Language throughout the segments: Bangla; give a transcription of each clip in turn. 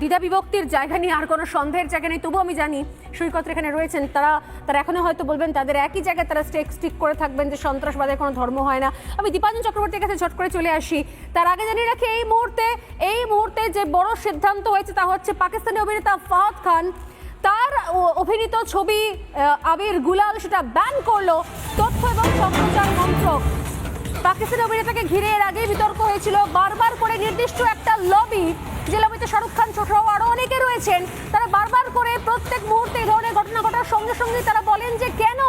দ্বিধা বিভক্তির জায়গা নিয়ে আর কোনো সন্দেহের জায়গা নেই। তবুও আমি জানি সৈকত এখানে রয়েছেন। তারা তারা এখনও হয়তো বলবেন তাদের একই জায়গায় তারা স্টেক স্টিক করে থাকবেন যে সন্ত্রাসবাদের কোনো ধর্ম হয় না। আমি দীপাঞ্জন চক্রবর্তীর কাছে ঝট করে চলে আসি। তার আগে জানিয়ে রাখি, এই মুহূর্তে এই মুহূর্তে যে বড় সিদ্ধান্ত হয়েছে তা হচ্ছে পাকিস্তানি অভিনেতা ফাহাদ খান তার অভিনীত ছবি আবির গুলাল সেটা ব্যান করল। তথ্য এবং সম্প্রচার মন্ত্রক। পাকিস্তানি অভিনেতাকে ঘিরে এর আগেই বিতর্ক হয়েছিল। বারবার করে নির্দিষ্ট একটা লবি যে লবিতে শাহরুখ খান ছোট আরও অনেকে রয়েছেন। তারা বারবার করে প্রত্যেক মুহূর্তে এই ধরনের ঘটনা ঘটার সঙ্গে সঙ্গে তারা বলেন যে, কেন?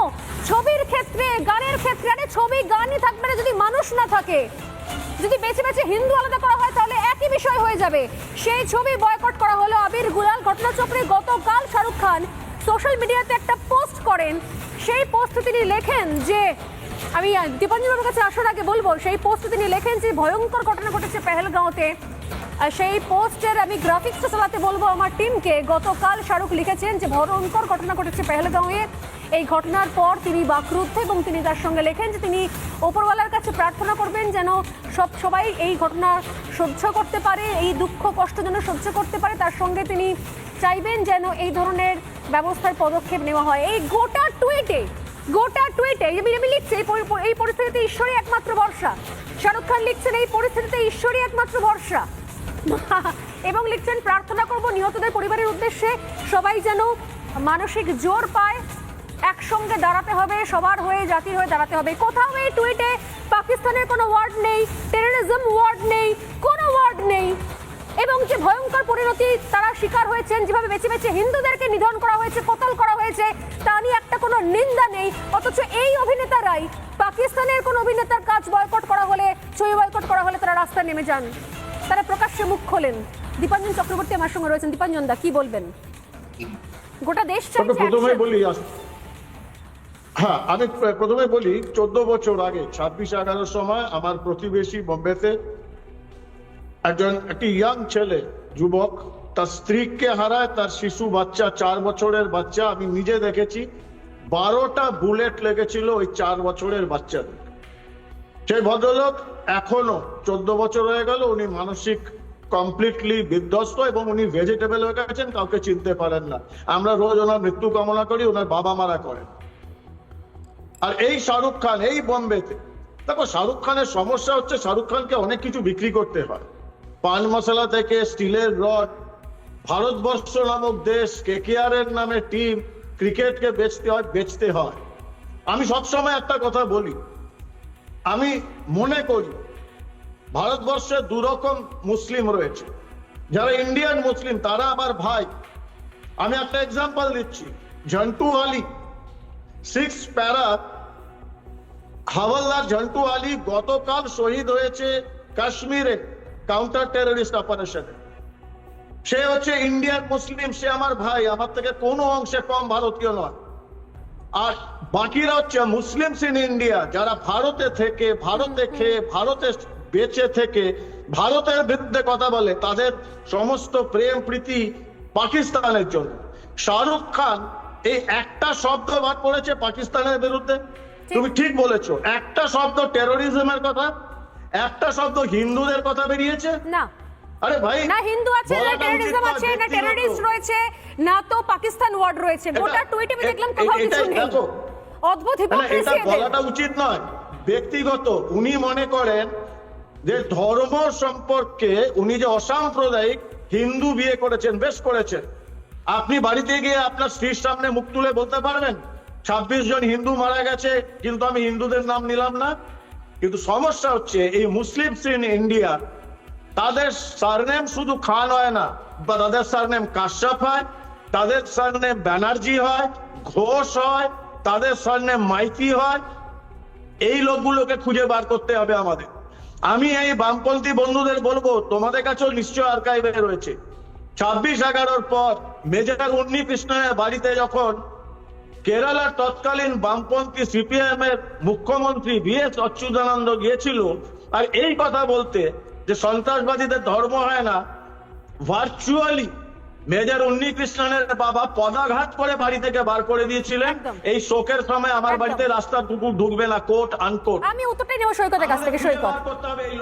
ছবির ক্ষেত্রে, গানের ক্ষেত্রে আরে ছবি গানই থাকবে না যদি মানুষ না থাকে। যদি বেছে বেছে হিন্দু আলাদা করা হয় তাহলে একই বিষয় হয়ে যাবে। সেই ছবি বয়কট করা হলো আবির গুলাল ঘটনাচক্রে গতকাল শাহরুখ খান সোশ্যাল মিডিয়াতে একটা পোস্ট করেন। সেই পোস্টে তিনি লেখেন যে, আমি দীপাঞ্জন বাবুর কাছে আসার আগে বলব, সেই পোস্টে তিনি লেখেন যে, ভয়ঙ্কর ঘটনা ঘটেছে পেহেলগাঁওতে। সেই পোস্টের আমি গ্রাফিক্সটা চালাতে বলব আমার টিমকে গতকাল শাহরুখ লিখেছেন যে, ভয়ঙ্কর ঘটনা ঘটেছে পেহেলগাঁওয়ে। এই ঘটনার পর তিনি বাকরুদ্ধ এবং তিনি তার সঙ্গে লেখেন যে, তিনি ওপরওয়ালার কাছে প্রার্থনা করবেন যেন সব সবাই এই ঘটনা সহ্য করতে পারে, এই দুঃখ কষ্ট যেন সহ্য করতে পারে। তার সঙ্গে তিনি চাইবেন যেন এই ধরনের ব্যবস্থার পদক্ষেপ নেওয়া হয়। এই গোটা টুইটে গোটা টুইটে বিরামি লিখছে, এই এই পরিস্থিতিতে ঈশ্বরই একমাত্র ভরসা। শাহরুখ খান লিখছেন, এই পরিস্থিতিতে ঈশ্বরই একমাত্র ভরসা। এবং লিখছেন, প্রার্থনা করব নিহতদের পরিবারের উদ্দেশ্যে সবাই যেন মানসিক জোর পায়, একসঙ্গে দাঁড়াতে হবে, সবার হয়ে, জাতির হয়ে দাঁড়াতে হবে। কোথাও এই টুইটে পাকিস্তানের কোনো ওয়ার্ড নেই টেরোরিজম ওয়ার্ড নেই, কোনো ওয়ার্ড নেই। এবং যে ভয়ঙ্কর পরিণতি তারা শিকার হয়েছেন, যেভাবে বেছে বেছে হিন্দুদেরকে নিধন করা হয়েছে, কতল করা হয়েছে, তা নিয়ে একটা কোনো নিন্দা নেই। অথচ এই অভিনেতারাই পাকিস্তানের কোন অভিনেতার কাজ বয়কট করা হলে ছবি বয়কট করা হলে তারা রাস্তায় নেমে যান। তারা প্রকাশ্যে মুখ খোলেন। দীপাঞ্জন চক্রবর্তী আমার সঙ্গে রয়েছেন। দীপাঞ্জন দা কি বলবেন? গোটা দেশ প্রথমে বলি হ্যাঁ আমি প্রথমে বলি চোদ্দ বছর আগে ছাব্বিশ এগারোর সময় আমার প্রতিবেশী বোম্বেতে একজন একটি ইয়াং ছেলে যুবক তার স্ত্রীকে হারায় তার শিশু বাচ্চা চার বছরের বাচ্চা আমি নিজে দেখেছি। বারোটা বুলেট লেগেছিল ওই চার বছরের বাচ্চাদের। সেই ভদ্রলোক এখনও চোদ্দ বছর হয়ে গেল উনি মানসিক কমপ্লিটলি বিধ্বস্ত এবং উনি ভেজিটেবল হয়ে গেছেন, কাউকে চিনতে পারেন না। আমরা রোজ ওনার মৃত্যু কামনা করি, ওনার বাবা মারা করেন। আর এই শাহরুখ খান, এই বোম্বেতে, দেখো শাহরুখ খানের সমস্যা হচ্ছে শাহরুখ খানকে অনেক কিছু বিক্রি করতে হয়। পান মশলা থেকে স্টিলের রড, ভারতবর্ষ নামক দেশ কেকেআর এর নামে টিম ক্রিকেটকে বেচতে হয় বেচতে হয়। আমি সবসময় একটা কথা বলি আমি মনে করি ভারতবর্ষে দুরকম মুসলিম রয়েছে। যারা ইন্ডিয়ান মুসলিম, তারা আমার ভাই। আমি একটা এক্সাম্পল দিচ্ছি। ঝন্টু আলী সিক্স প্যারা হাওয়ালদার ঝন্টু আলী গতকাল শহীদ হয়েছে কাশ্মীরে কাউন্টার টেররিস্ট অপারেশনে সে হচ্ছে ইন্ডিয়ান মুসলিম, সে আমার ভাই, আমার থেকে কোনো অংশে কম ভারতীয় নয়। আর বাকিরা হচ্ছে মুসলিমস ইন ইন্ডিয়া যারা ভারতে থেকে ভারতে খেয়ে ভারতে বেঁচে থেকে ভারতের বিরুদ্ধে কথা বলে তাদের সমস্ত প্রেম প্রীতি পাকিস্তানের জন্য। শাহরুখ খান এই একটা শব্দ বাদ পড়েছে পাকিস্তানের বিরুদ্ধে? তুমি ঠিক বলেছ একটা শব্দ টেরোরিজমের কথা একটা শব্দ হিন্দুদের কথা বেরিয়েছে? না। আরে ভাই না হিন্দু আছে না টেরোরিজম আছে না। টেররিস্ট রয়েছে না তো পাকিস্তান ওয়ার্ড রয়েছে। গোটা টুইটে আমি দেখলাম কোথাও কিছু নেই। অদ্ভুত না, না, এটা বলাটা উচিত নয়। ব্যক্তিগত উনি মনে করেন যে ধর্ম সম্পর্কে উনি যে অসাম্প্রদায়িক হিন্দু বিয়ে করেছেন বেশ করেছেন। আপনি বাড়িতে গিয়ে আপনার স্ত্রীর সামনে মুখ তুলে বলতে পারবেন ছাব্বিশ জন হিন্দু মারা গেছে কিন্তু আমি হিন্দুদের নাম নিলাম না। কিন্তু সমস্যা হচ্ছে এই মুসলিম ইন ইন্ডিয়া তাদের সারনেম শুধু খান হয় না, বা তাদের সারনেম কাশ্যপ হয়, তাদের সারনেম ব্যানার্জি হয়, ঘোষ হয়, তাদের সারনেম মাইতি হয়। এই লোকগুলোকে খুঁজে বার করতে হবে আমাদের। আমি এই বামপন্থী বন্ধুদের বলব, তোমাদের কাছেও নিশ্চয় আর্কাইভে রয়েছে। ছাব্বিশ এগারোর পর মেজর উন্নি কৃষ্ণের বাড়িতে যখন কেরালার তৎকালীন বামপন্থী সিপিএম এর মুখ্যমন্ত্রী ভি এস অচ্যুতানন্দ গিয়েছিল, আর এই কথা বলতে যে সন্ত্রাসবাদীদের ধর্ম হয় না ভার্চুয়ালি মেজর উন্নি কৃষ্ণনের বাবা পদাঘাত করে বাড়ি থেকে বার করে দিয়েছিলেন। এই শোকের সময় আমার বাড়িতে রাস্তা কুকুর ঢুকবে না কোট আনকোট আমি উত্তরটাই নেব সৈকতের কাছ থেকে সৈকত। করতে হবে এই